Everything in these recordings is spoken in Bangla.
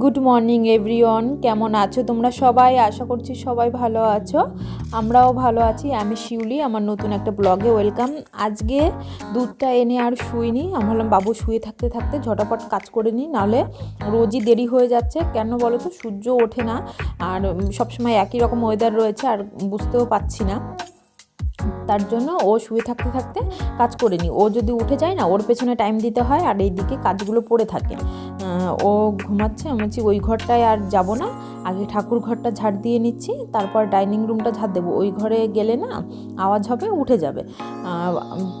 গুড মর্নিং এভরিওয়ান কেমন আছো তোমরা সবাই? আশা করছি সবাই ভালো আছো। আমরাও ভালো আছি। আমি শিউলি, আমার নতুন একটা ব্লগে ওয়েলকাম। আজকে দুধটা এনে আর শুইনি। আমি ভাবলাম, বাবু, শুয়ে থাকতে থাকতে ঝটাপট কাজ করে নিই নাহলে রোজই দেরি হয়ে যাচ্ছে। কেন বলো তো, সূর্য ওঠে না। আর সবসময় একই রকম ওয়েদার রয়েছে, আর বুঝতেও পাচ্ছি না। তার জন্য ও শুয়ে থাকতে থাকতে কাজ করে নি ও যদি উঠে যায় না, ওর পেছনে টাইম দিতে হয়, আর এইদিকে কাজগুলো পড়ে থাকে। ও ঘুমাচ্ছে, আমি বলছি, ওই ঘরটায় আর যাব না। আগে ঠাকুর ঘরটা ঝাড় দিয়ে নিচ্ছি, তারপর ডাইনিং রুমটা ঝাড় দেবো। ওই ঘরে গেলে না আওয়াজ হবে, উঠে যাবে।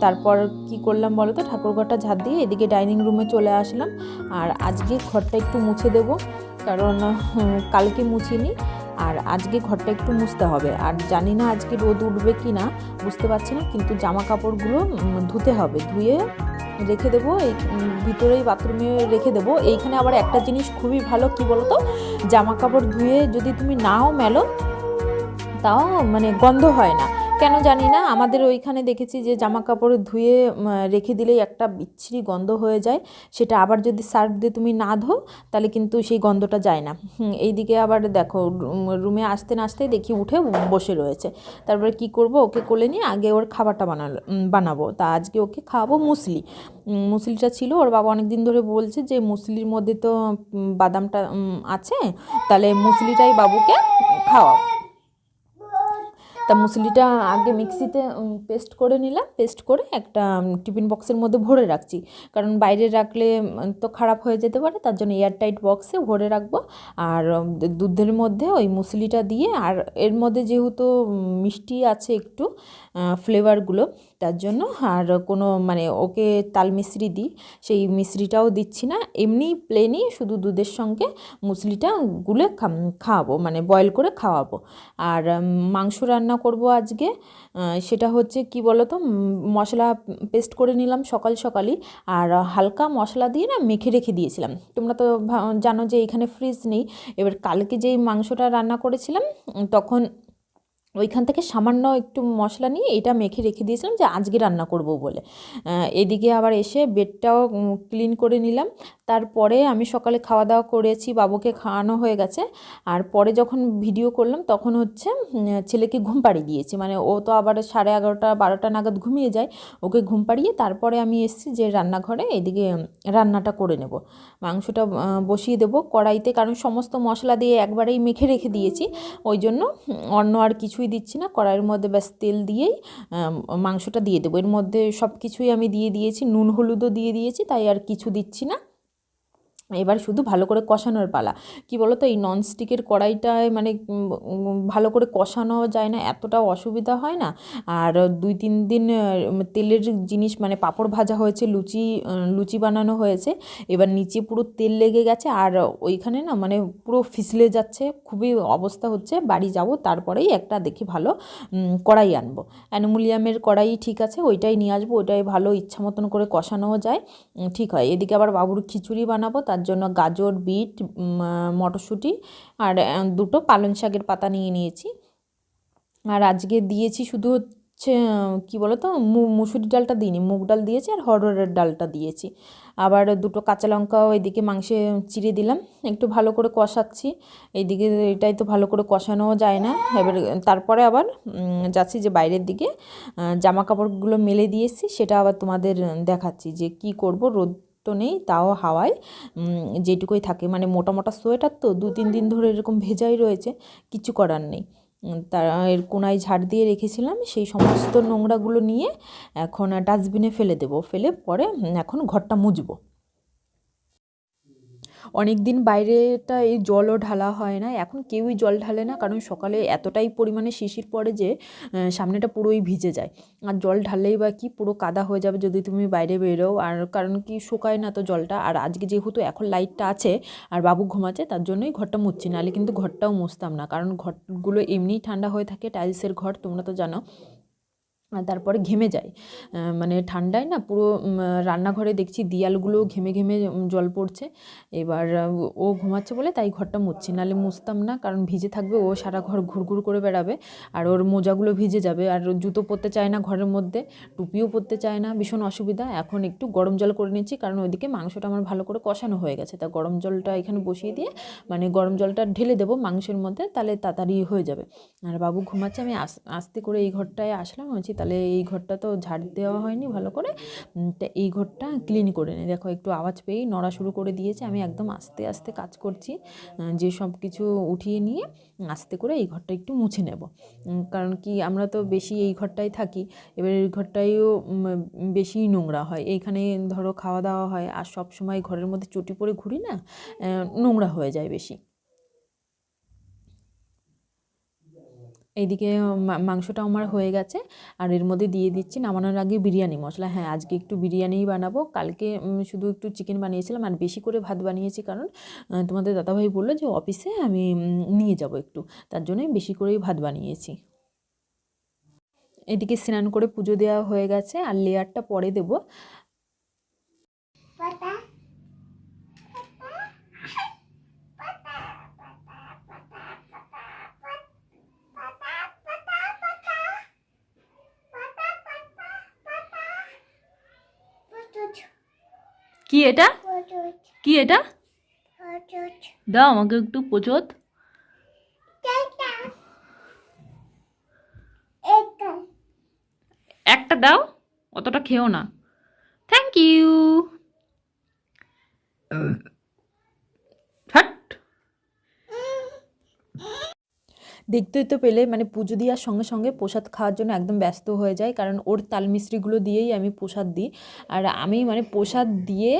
তারপর কি করলাম বলো তো ঠাকুর ঘরটা ঝাড় দিয়ে এদিকে ডাইনিং রুমে চলে আসলাম। আর আজকে ঘরটা একটু মুছে দেবো, কারণ কালকে মুছিনি। আর আজকে ঘরটা একটু মুছতে হবে। আর জানি না আজকে রোদ উঠবে কি না বুঝতে পারছি না, কিন্তু জামা কাপড়গুলো ধুতে হবে। ধুয়ে রেখে দেবো, এই ভিতরেই বাথরুমে রেখে দেবো। এইখানে আবার একটা জিনিস খুবই ভালো, কি বলতো? জামা কাপড় ধুয়ে যদি তুমি নাও মেলো, তাও মানে গন্ধ হয় না। কেন জানি না, আমাদের ওইখানে দেখেছি যে জামা কাপড় ধুয়ে রেখে দিলেই একটা বিচ্ছিরি গন্ধ হয়ে যায়। সেটা আবার যদি সার্ফ দিয়ে তুমি না ধো, তাহলে কিন্তু সেই গন্ধটা যায় না। এইদিকে আবার দেখো, রুমে আসতে না আসতে দেখি উঠে বসে রয়েছে। তারপরে কি করব, ওকে কোলে নিয়ে আগে ওর খাবারটা বানালো বানাবো। তা আজকে ওকে খাওয়াবো মুসলি। মুসলিটা ছিল, ওর বাবা অনেক দিন ধরে বলছে যে মুসলির মধ্যে তো বাদামটা আছে, তাহলে মুসলিটাই বাবুকে খাওয়াও। তা মুসলিটা আগে মিক্সিতে পেস্ট করে নিলাম পেস্ট করে একটা টিফিন বক্সের মধ্যে ভরে রাখছি। কারণ বাইরে রাখলে তো খারাপ হয়ে যেতে পারে, তার জন্য এয়ারটাইট বক্সে ভরে রাখব। আর দুধের মধ্যে ওই মুসলিটা দিয়ে, আর এর মধ্যে যেহেতু মিষ্টি আছে একটু ফ্লেভারগুলো তার জন্য আর কোনো মানে ওকে তাল মিশ্রি দিই, সেই মিশ্রিটাও দিচ্ছি না। এমনি প্লেনই শুধু দুধের সঙ্গে মুসলিটা গুলে খাওয়াবো মানে বয়েল করে খাওয়াবো। আর মাংস রান্না করব আজকে। সেটা হচ্ছে কি বলো তো মশলা পেস্ট করে নিলাম সকাল সকালই আর হালকা মশলা দিয়ে না মেখে রেখে দিয়েছিলাম। তোমরা তো জানো যে এখানে ফ্রিজ নেই। এবার কালকে যেই মাংসটা রান্না করেছিলাম, তখন ওইখান থেকে সামান্য একটু মশলা নিয়ে এটা মেখে রেখে দিয়েছিলাম যে আজকে রান্না করব বলে। এদিকে আবার এসে বেডটাও ক্লিন করে নিলাম। তারপরে আমি সকালে খাওয়া দাওয়া করেছি, বাবুকে খাওয়ানো হয়ে গেছে। আর পরে যখন ভিডিও করলাম তখন হচ্ছে ছেলেকে ঘুম পাড়িয়ে দিয়েছি। মানে ও তো আবার সাড়ে এগারোটা, বারোটা নাগাদ ঘুমিয়ে যায়। ওকে ঘুম পাড়িয়ে তারপরে আমি এসেছি যে রান্নাঘরে এদিকে রান্নাটা করে নেব। মাংসটা বসিয়ে দেবো কড়াইতে। কারণ সমস্ত মশলা দিয়ে একবারেই মেখে রেখে দিয়েছি। ওই জন্য অন্য আর কিছুই দিচ্ছি না। কড়াইয়ের মধ্যে ব্যাস তেল দিয়েই মাংসটা দিয়ে দেবো। এর মধ্যে সব কিছুই আমি দিয়ে দিয়েছি, নুন, হলুদও দিয়ে দিয়েছি, তাই আর কিছু দিচ্ছি না। এবার শুধু ভালো করে কষানোর পালা। কি বলো তো এই ননস্টিকের কড়াইটায় মানে ভালো করে কষানো যায় না, এতটা অসুবিধা হয় না। আর দুই, তিন দিন তেলের জিনিস মানে পাঁপড় ভাজা হয়েছে, লুচি লুচি বানানো হয়েছে। এবার নিচে পুরো তেল লেগে গেছে, আর ওইখানে না মানে পুরো ফিসলে যাচ্ছে, খুবই অবস্থা হচ্ছে, বাড়ি যাব, তারপরেই একটা দেখি ভালো কড়াই আনব। অ্যানুমিলিয়ামের কড়াই ঠিক আছে, ওইটাই নিয়ে আসব, ওইটাই ভালো ইচ্ছা মতন করে কষানোও যায় ঠিক হয়। এদিকে আবার বাবুর খিচুড়ি বানাবো তার জন্য গাজর, বিট মটরশুঁটি আর দুটো পালং শাকের পাতা নিয়ে নিয়েছি। আর আজকে দিয়েছি শুধু হচ্ছে, কী বলো তো মুসুরি ডালটা দিইনি, মুগ ডাল দিয়েছি আর হরড়ের ডালটা দিয়েছি। আবার দুটো কাঁচা লঙ্কাও এদিকে মাংসে চিড়ে দিলাম, একটু ভালো করে কষাচ্ছি। এইদিকে এটাই তো ভালো করে কষানোও যায় না। এবার তারপরে আবার যাচ্ছি যে বাইরের দিকে জামা কাপড়গুলো মেলে দিয়েছি, সেটা আবার তোমাদের দেখাচ্ছি যে কি করব রোদ তো নেই, তাও হাওয়ায় যেটুকুই থাকে। মানে মোটা মোটা সোয়েটার তো, দু তিন দিন ধরে এরকম ভেজাই রয়েছে, কিছু করার নেই। তার এর কোনায় ঝাড় দিয়ে রেখেছিলাম, সেই সমস্ত নোংরাগুলো নিয়ে এখন ডাস্টবিনে ফেলে দেব। ফেলে পরে এখন ঘরটা মুছবো। অনেক দিন বাইরেটা এই জলও ঢালা হয় না। এখন কেউই জল ঢালে না, কারণ সকালে এতটাই পরিমাণে শিশির পড়ে যে সামনেটা পুরোই ভিজে যায়। আর জল ঢাললেই বা কি পুরো কাদা হয়ে যাবে যদি তুমি বাইরে বেরো আর কারণ কি শুকায় না তো জলটা। আর আজকে যেহেতু এখন লাইটটা আছে, আর বাবু ঘুমাচ্ছে, তার জন্যই ঘরটা মুছছি। নাহলে কিন্তু ঘরটাও মুছতাম না। কারণ ঘরগুলো এমনিই ঠান্ডা হয়ে থাকে, টাইলসের ঘর, তোমরা তো জানো। তারপরে ঘেমে যায়। মানে ঠান্ডায় না পুরো রান্নাঘরে দেখছি দেয়ালগুলো ঘেমে ঘেমে জল পড়ছে। এবার ও ঘুমাচ্ছে বলে তাই ঘরটা মুছছি। নাহলে মুছতাম না, কারণ ভিজে থাকবে, ও সারা ঘর ঘুরঘুর করে বেড়াবে। আর ওর মোজাগুলো ভিজে যাবে, আর জুতো পরতে চায় না ঘরের মধ্যে, টুপিও পরতে চায় না, ভীষণ অসুবিধা। এখন একটু গরম জল করে নিচ্ছি, কারণ ওইদিকে মাংসটা আমার ভালো করে কষানো হয়ে গেছে। তা গরম জলটা এখানে বসিয়ে দিয়ে মানে গরম জলটা ঢেলে দেবো মাংসের মধ্যে তাহলে তাড়াতাড়ি হয়ে যাবে। আর বাবু ঘুমাচ্ছে, আমি আস- আস্তে করে এই ঘরটায় আসলাম। বলছি তাহলে এই ঘরটা তো ঝাড় দেওয়া হয়নি ভালো করে। তা এই ঘরটা ক্লিন করে নে। দেখো, একটু আওয়াজ পেয়েই নড়া শুরু করে দিয়েছে। আমি একদম আস্তে আস্তে কাজ করছি যে সব কিছু উঠিয়ে নিয়ে আস্তে করে এই ঘরটা একটু মুছে নেব। কারণ কি, আমরা তো বেশি এই ঘরটায় থাকি, এবার এই ঘরটাইও বেশি নোংরা হয়। এইখানে ধরো খাওয়া দাওয়া হয়, আর সব সময় ঘরের মধ্যে চটি পরে ঘুরি না নোংরা হয়ে যায় বেশি। এইদিকে মাংসটা আমার হয়ে গেছে। আর এর মধ্যে দিয়ে দিচ্ছি নামানোর আগে বিরিয়ানি মশলা। হ্যাঁ আজকে একটু বিরিয়ানিই বানাবো। কালকে শুধু একটু চিকেন বানিয়েছিলাম আর বেশি করে ভাত বানিয়েছি কারণ তোমাদের দাদাভাই বলল যে অফিসে আমি নিয়ে যাব একটু। তার জন্যই বেশি করেই ভাত বানিয়েছি। এদিকে স্নান করে পুজো দেওয়া হয়ে গেছে। আর লেয়ারটা পরে দেব। কি এটা? কি এটা? দাও আমাকে একটু পোচত একটা দাও, অতটা খেও না। থ্যাংক ইউ দেখতেই তো পেলে মানে পুজো দেওয়ার সঙ্গে সঙ্গে প্রসাদ খাওয়ার জন্য একদম ব্যস্ত হয়ে যায়। কারণ ওর তাল মিস্ত্রিগুলো দিয়েই আমি প্রসাদ দিই। আর আমি মানে প্রসাদ দিয়ে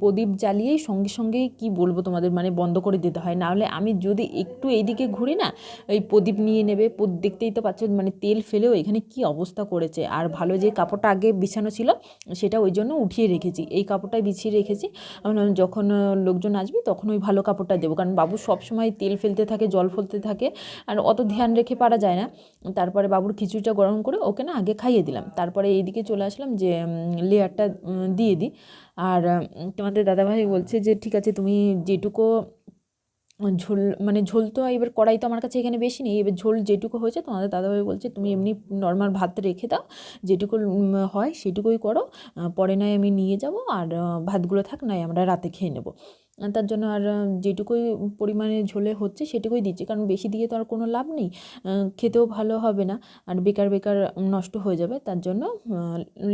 প্রদীপ জ্বালিয়েই সঙ্গে সঙ্গেই কি বলব তোমাদের? মানে বন্ধ করে দিতে হয়। নাহলে আমি যদি একটু এইদিকে ঘুরি না, ওই প্রদীপ নিয়ে নেবে দেখতেই তো পাচ্ছ মানে তেল ফেলেও এখানে কি অবস্থা করেছে। আর ভালো যে কাপড়টা আগে বিছানো ছিল, সেটা ওই জন্য উঠিয়ে রেখেছি। এই কাপড়টাই বিছিয়ে রেখেছি। আমি যখন লোকজন আসবে তখন ওই ভালো কাপড়টা দেবো। কারণ বাবু সবসময় তেল ফেলতে থাকে, জল ফেলতে থাকে। আর অত ধ্যান রেখে পারা যায় না। তারপরে বাবুর খিচুড়িটা গরম করে ওকে না আগে খাইয়ে দিলাম। তারপরে এইদিকে চলে আসলাম যে লেয়ারটা দিয়ে দিই। আর তোমাদের দাদাভাই বলছে যে, ঠিক আছে, তুমি যেটুকু ঝোল মানে ঝোল তো এবার কড়াই তো আমার কাছে এখানে বেশি নেই। এবার ঝোল যেটুকু হয়েছে, তোমাদের দাদাভাই বলছে, তুমি এমনি নর্মাল ভাত রেখে দাও। যেটুকু হয় সেটুকুই করো। পরে নয় আমি নিয়ে যাব। আর ভাতগুলো থাক, নয় আমরা রাতে খেয়ে নেব। তার জন্য আর যেটুকুই পরিমাণে ঝোলে হচ্ছে সেটুকুই দিচ্ছি। কারণ বেশি দিয়ে তো আর কোনো লাভ নেই। খেতেও ভালো হবে না। আর বেকার বেকার নষ্ট হয়ে যাবে। তার জন্য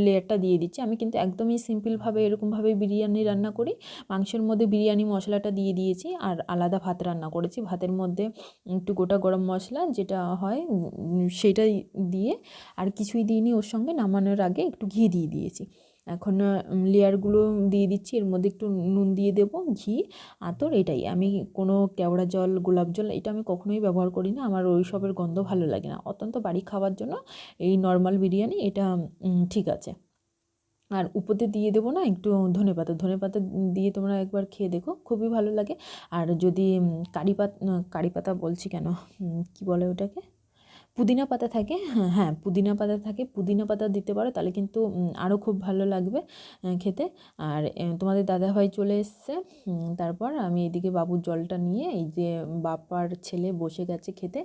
লেয়ারটা দিয়ে দিচ্ছি। আমি কিন্তু একদমই সিম্পলভাবে, এরকমভাবে বিরিয়ানি রান্না করি। মাংসের মধ্যে বিরিয়ানি মশলাটা দিয়ে দিয়েছি। আর আলাদা ভাত রান্না করেছি। ভাতের মধ্যে একটু গোটা গরম মশলা যেটা হয় সেটাই দিয়ে আর কিছুই দিইনি ওর সঙ্গে। নামানোর আগে একটু ঘি দিয়ে দিয়েছি। এখন লেয়ারগুলো দিয়ে দিচ্ছি। এর মধ্যে একটু নুন দিয়ে দেবো, ঘি, আতর, এটাই। আমি কোনো কেওড়া জল, গোলাপ জল, এটা আমি কখনোই ব্যবহার করি না। আমার ওই সবের গন্ধ ভালো লাগে না। অত্যন্ত বাড়ি খাওয়ার জন্য এই নর্মাল বিরিয়ানি এটা ঠিক আছে। আর উপরে দিয়ে দেবো না, একটু ধনে পাতা। ধনে পাতা দিয়ে তোমরা একবার খেয়ে দেখো, খুবই ভালো লাগে। আর যদি কারি পাত কারি পাতা বলছি কেন? কি বলে ওটাকে? পুদিনা পাতা থাকে হ্যাঁ হ্যাঁ পুদিনা পাতা থাকে, পুদিনা পাতা দিতে পারো, তাহলে কিন্তু আরও খুব ভালো লাগবে খেতে। আর তোমাদের দাদাভাই চলে এসছে তারপর আমি এদিকে বাবুর জলটা নিয়ে, এই যে বাপার ছেলে বসে গেছে খেতে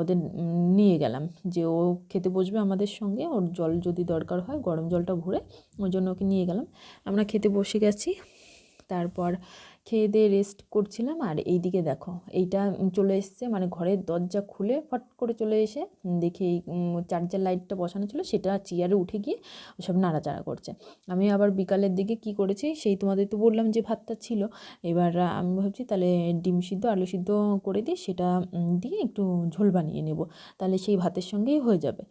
ওদের নিয়ে গেলাম। যে ও খেতে বসবে আমাদের সঙ্গে, ওর জল যদি দরকার হয়, গরম জলটা ভরে ওই জন্য ওকে নিয়ে গেলাম। আমরা খেতে বসে গেছি, তারপর খেয়ে দিয়ে রেস্ট করছিলাম আর এইদিকে দেখো, এইটা চলে এসছে মানে ঘরের দরজা খুলে ফট করে চলে এসে দেখি এই চার্জার লাইটটা বসানো ছিল, সেটা চেয়ারে উঠে গিয়ে সব নাড়াচাড়া করছে। আমি আবার বিকালের দিকে কি করেছি, সেই তোমাদের তো বললাম যে ভাতটা ছিল, এবার আমি ভাবছি তাহলে ডিম সিদ্ধ, আলু সিদ্ধ করে দিই সেটা দিয়ে একটু ঝোল বানিয়ে নেব, তাহলে সেই ভাতের সঙ্গেই হয়ে যাবে।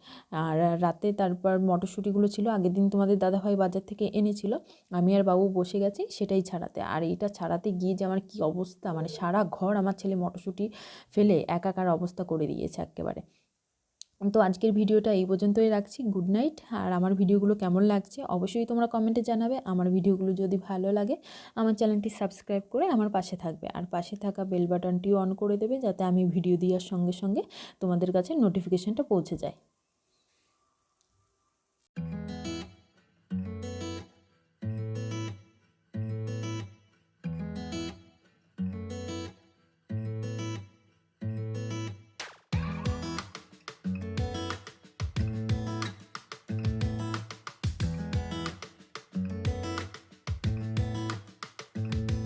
আর রাতে তারপর মটরশুঁটিগুলো ছিল, আগের দিন তোমাদের দাদাভাই বাজার থেকে এনেছিল, আমি আর বাবু বসে গেছি সেটাই ছাড়াতে, আর এইটা ছাড়াতে গিয়ে যে আমার কী অবস্থা মানে সারা ঘর আমার ছেলে মটরশুঁটি ফেলে একাকার অবস্থা করে দিয়েছে একেবারে। তো আজকের ভিডিওটা এই পর্যন্তই রাখছি। গুড নাইট আর আমার ভিডিওগুলো কেমন লাগছে অবশ্যই তোমরা কমেন্টে জানাবে। আমার ভিডিওগুলো যদি ভালো লাগে, আমার চ্যানেলটি সাবস্ক্রাইব করে আমার পাশে থাকবে। আর পাশে থাকা বেল বাটনটিও অন করে দেবে যাতে আমি ভিডিও দেওয়ার সঙ্গে সঙ্গে তোমাদের কাছে নোটিফিকেশানটা পৌঁছে যায়।